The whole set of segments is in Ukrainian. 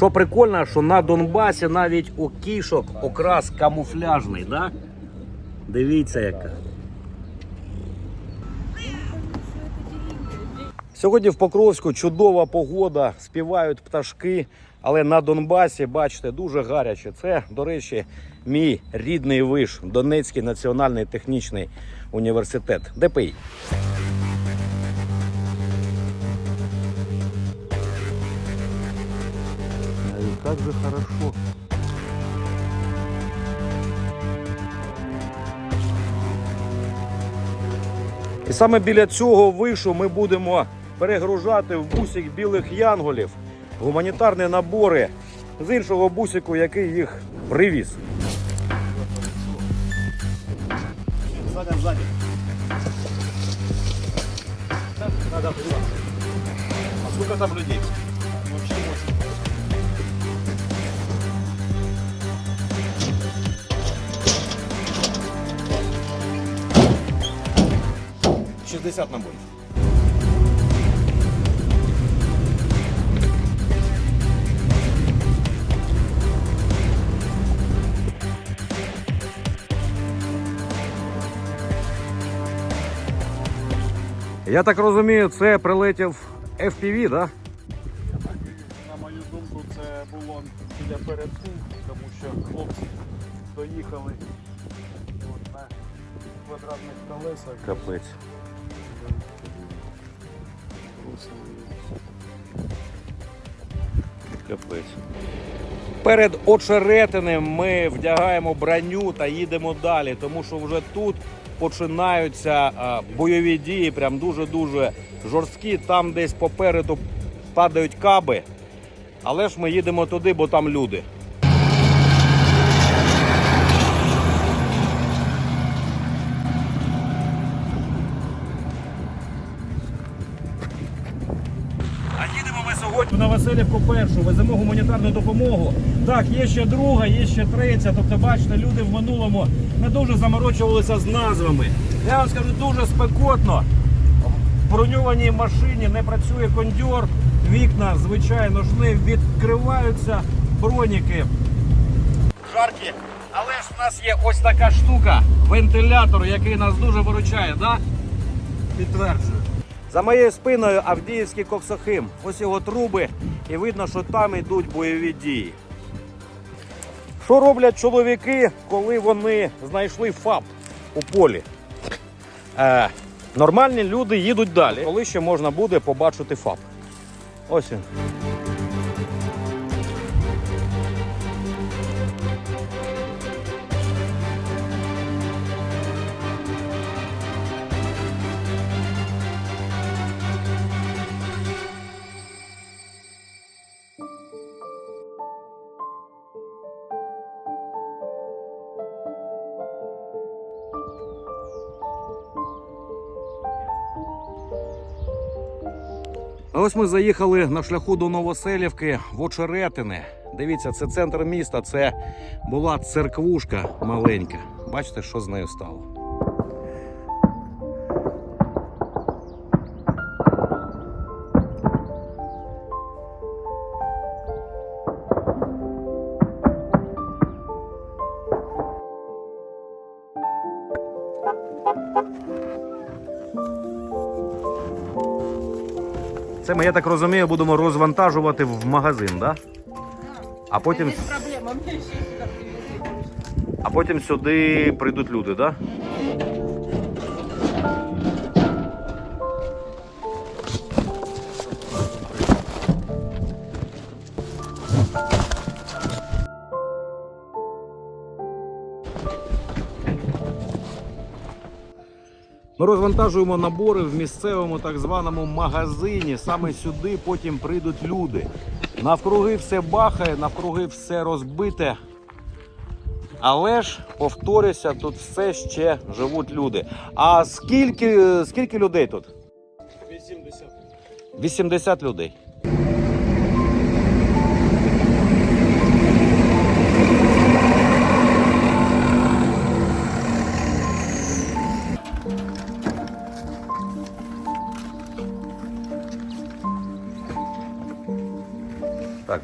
Що прикольно, що на Донбасі навіть у кішок окрас камуфляжний, да? Дивіться яка. Сьогодні в Покровську чудова погода, співають пташки, але на Донбасі, бачите, дуже гаряче. Це, до речі, мій рідний виш, Донецький національний технічний університет, ДПІ. Как же хорошо. І саме біля цього вишу ми будемо перегружати в бусик білих янголів гуманітарні набори з іншого бусику, який їх привіз. Сзади. Да, да. А сколько там людей? 50 набоїв. Я так розумію, це прилетів FPV, да? На мою думку, це було біля передку, тому що хлопці доїхали на квадратних колесах. Капець. Капець. Перед очеретинем ми вдягаємо броню та їдемо далі, тому що вже тут починаються бойові дії, прям дуже-дуже жорсткі. Там десь попереду падають каби. Але ж ми їдемо туди, бо там люди. Васильівку першу, веземо гуманітарну допомогу. Так, є ще друга, є ще третя. Тобто, бачите, люди в минулому не дуже заморочувалися з назвами. Я вам скажу, дуже спекотно. В броньованій машині не працює кондьор, вікна, звичайно ж, не відкриваються броніки. Жаркі. Але ж в нас є ось така штука, вентилятор, який нас дуже виручає, да? Підтверджую. За моєю спиною Авдіївський коксохим. Ось його труби, і видно, що там йдуть бойові дії. Що роблять чоловіки, коли вони знайшли ФАП у полі? Е, нормальні люди їдуть далі, коли ще можна буде побачити ФАП. Ось він. Ось ми заїхали на шляху до Новоселівки в Очеретини. Дивіться, це центр міста, це була церквушка маленька. Бачите, що з нею стало. Це ми, я так розумію, будемо розвантажувати в магазин, да? А потім, а потім сюди прийдуть люди, да? Ми розвантажуємо набори в місцевому так званому магазині. Саме сюди потім прийдуть люди. Навкруги все бахає, навкруги все розбите. Але ж, повторюся, тут все ще живуть люди. А скільки, скільки людей тут? 80. 80 людей.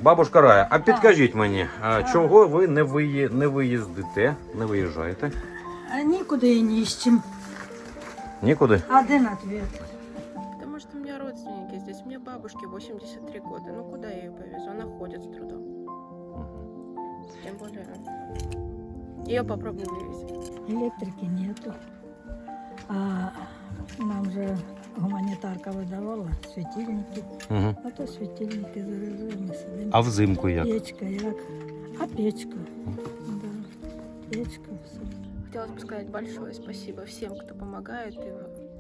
Бабушка Рая, а підкажіть мені, а чого ви не, виї... не виїздите, не виїжджаєте? А нікуди і ні з чим. Нікуди? Один ответ. Потому что у меня родственники здесь. Мне бабушке 83 года. Ну куда я ее повезу? Она ходит с трудом. Тем более... Ее попробуй вывезти. Електрики нету. А нам же гуманітарка видавала світильники. Угу. А то світильники заряджаємо, сидимо. А взимку як? Печка як? А печка. Да. Печка, все. Хотелось бы сказать большое спасибо всем, кто помогает, и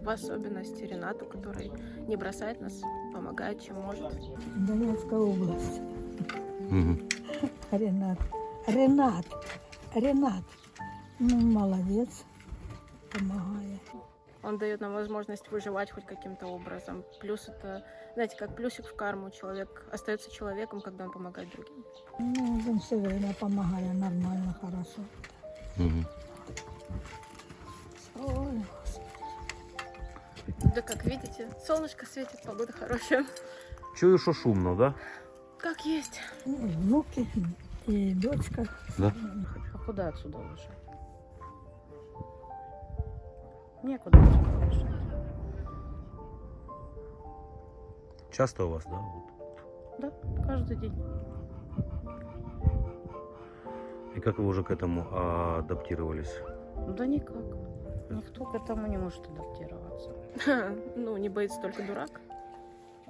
в особенности Ренату, который не бросает нас, помогает, чем может. Донецька область. Угу. Ренат. Ренат. Ренат. Ну, молодець. Помагає. Он дает нам возможность выживать хоть каким-то образом. Плюс это, знаете, как плюсик в карму. Человек остается человеком, когда он помогает другим. Ну, він все время помагає нормально, хорошо. Угу. Ой, Да как видите, солнышко светит, погода хорошая. Чую, що шумно, да? Как есть. ну, внуки і дочка. Да. А куда отсюда уезжать? Некуда уезжать. Часто у вас, да? Да, каждый день. И как вы уже к этому а, адаптировались? Да никак. Никто к этому не может адаптироваться. Ну, не боится только дурак.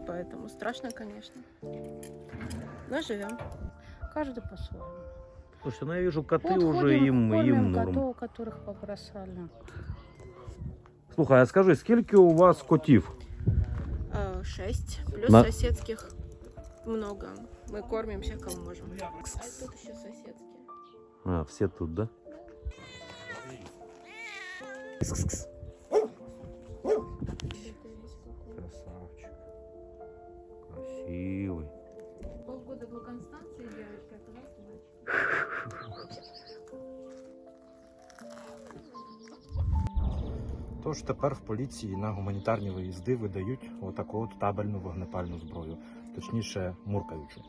Поэтому страшно, конечно. Но живем. Каждый по-своему. Слушайте, ну я вижу, коты Вот уже ходим, їм, кормим їм норм. котов, которых побросали. Слухай, а скажи, скільки у вас котів? Э, Шесть. Плюс На- соседских много. Мы кормим всех, кого можем. А тут еще соседские. А, все тут, да? Тож тепер в поліції на гуманітарні виїзди видають отаку от табельну вогнепальну зброю, точніше муркаючу.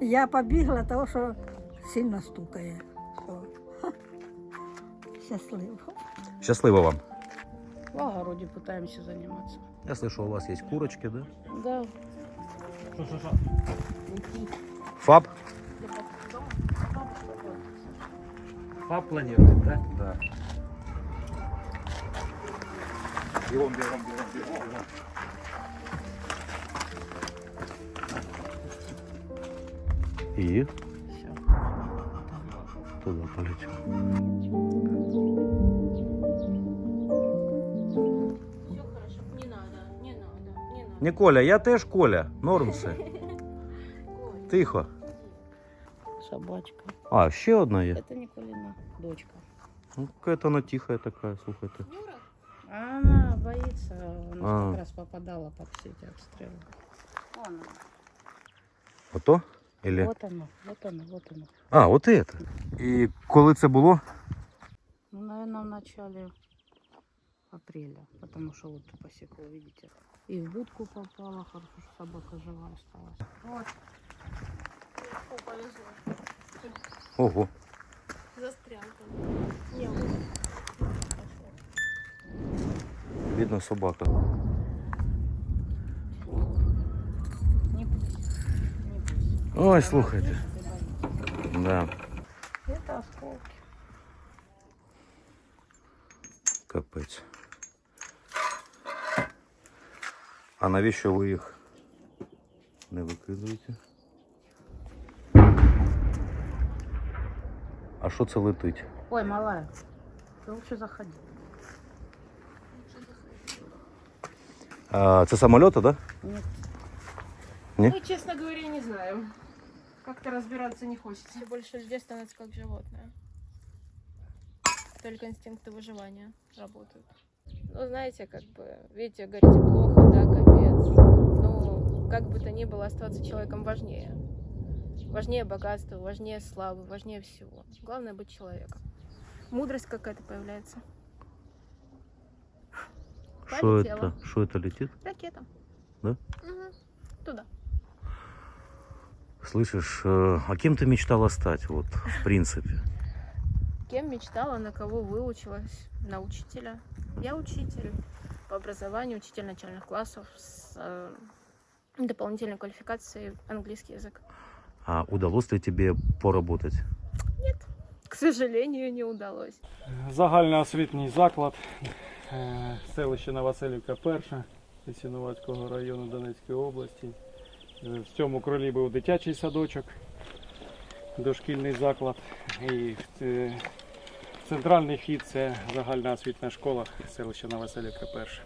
Я побігла, тому що сильно стукає. Що? Щасливо. Вам. В огороде пытаемся заниматься. Я слышал, у вас есть курочки, да? Да, ФАП? Пап планує, так? Да. Бігом, бігом, бігом, бігом. И все. туда полетел. Все хорошо. Не надо, не надо, не надо. Не Коля, я теж Коля. Норм все. Ой, Тихо. Собачка. А, ще одна є. Это Николина, дочка. Ну, какая-то она тихая такая, слухайте. Юра, А Она боится, она А. как раз попадала под все эти обстрелы. Вон она. Ото? Или... Вот оно, вот оно, вот оно. А, от это. І коли це було? Ну, наверное, в начале апреля, потому что вот посекло, видите. И в будку попала, хорошо, что собака жива осталась. вот. Фу, повезло. Ого. Застрял там. Не, вот. Бідна собака. Не бойся, не бойся. Ой, слухайте. Ты боишься. Да. Это осколки. Капець. А навіщо ви їх не викидуєте? що це летить? Ой, малая, ты лучше заходи. А, це самольоти, так? Да? Нет, Ну, честно говоря, не знаю. Как-то разбираться не хочется. Больше людей становятся как животное. Только инстинкты выживания работают. Ну, знаете, как бы, видите, говорите плохо, да, капец. Ну, как бы то ни было, оставаться человеком важнее. Важнее богатства, важнее славы, важнее всего. Главное быть человеком. Мудрость какая-то появляется. полетела. это? Что это летит? Ракета. Да? Мгм. Туда. Слышишь, э, а кем ты мечтала стать, вот, в принципе? Кем мечтала, на кого выучилась? На учителя. Я учитель по образованию, учитель начальных классов с э, дополнительной квалификацией английский язык. А удалось ли тебе поработать? К сожалению, не удалось. Загальноосвітній заклад, е, селище Новоселівка перша Ясінуватського району Донецької області. Е, В цьому крилі був дитячий садочок, дошкільний заклад. І е, центральний вхід це загальна освітня школа селища Новоселівка перша.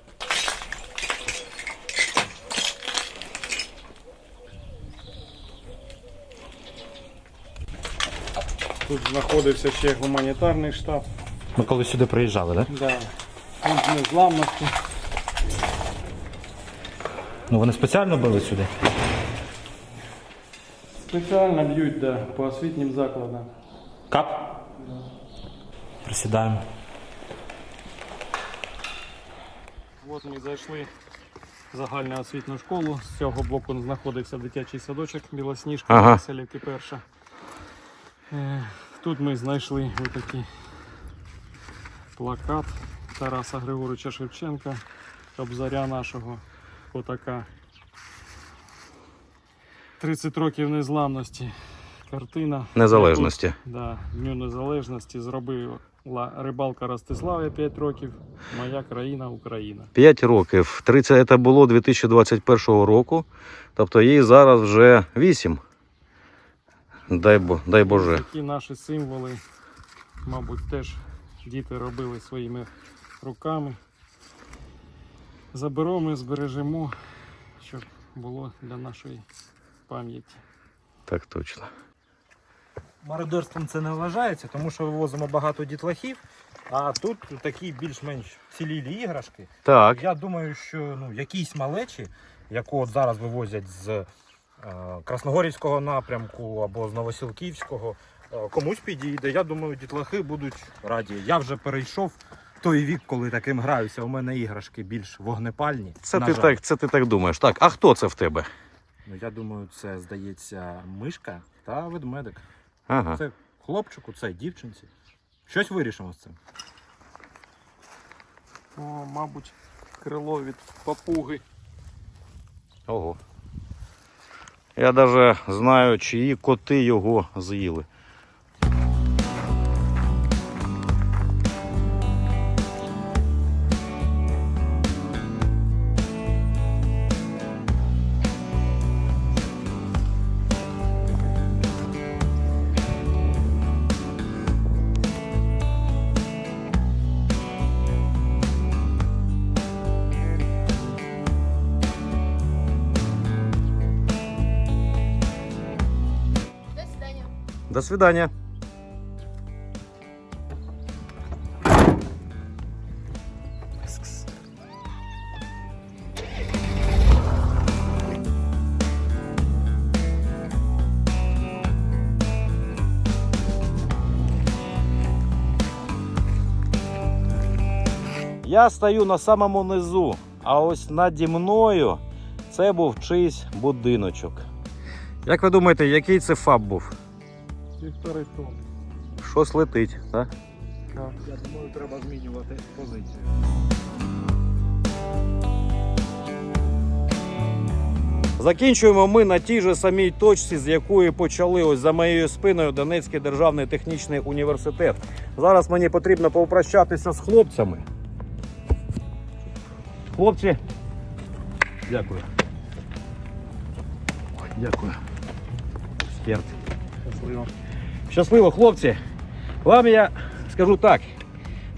Тут знаходився ще гуманітарний штаб. Ми коли сюди приїжджали, так? Да. Фонд незламності. Ну вони спеціально били сюди. Спеціально б'ють да, по освітнім закладам. Кап. Присідаємо. От ми зайшли в загальну освітню школу. З цього боку знаходився дитячий садочок Білосніжка, Ага. ага. Селівки перша. Тут ми знайшли отакий плакат Тараса Григоровича Шевченка, Кобзаря нашого. Отака. 30 років незламності. Картина. Незалежності. Да, Дню Незалежності зробила рибалка Ростиславія 5 років. Моя країна Україна. 5 років. 30 це було 2021 року. Тобто їй зараз вже 8. Дай, бо, дай Боже. Такі наші символи, мабуть, теж діти робили своїми руками. Заберемо і збережемо, щоб було для нашої пам'яті. Так точно. Мародерством це не вважається, тому що вивозимо багато дітлахів, а тут такі більш-менш цілілі іграшки. Так. Я думаю, що ну, якісь малечі, яку от зараз вивозять з Красногорівського напрямку або з Новосілківського, е, комусь підійде. Я думаю, дітлахи будуть раді. Я вже перейшов той вік, коли таким граюся. У мене іграшки більш вогнепальні. Це ти, жаль. так, це ти так думаєш. Так, а хто це в тебе? Ну, я думаю, це здається мишка та ведмедик. Ага. Це хлопчику, це дівчинці. Щось вирішимо з цим. О, мабуть, крило від папуги. Ого. Я навіть знаю, чиї коти його з'їли. До свидання. Я стою на самому низу, а ось наді мною це був чийсь будиночок. Як ви думаєте, який це фаб був? Півтори тонни. Щось летить, так? Так. Я думаю, треба змінювати позицію. Закінчуємо ми на тій же самій точці, з якої почали ось за моєю спиною Донецький державний технічний університет. Зараз мені потрібно попрощатися з хлопцями. Хлопці. Дякую. Дякую. Щасливо. Щасливо, хлопці. Вам я скажу так,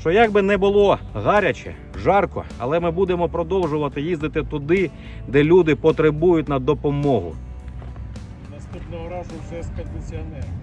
що як би не було гаряче, жарко, але ми будемо продовжувати їздити туди, де люди потребують на допомогу. Наступного разу вже з кондиціонером.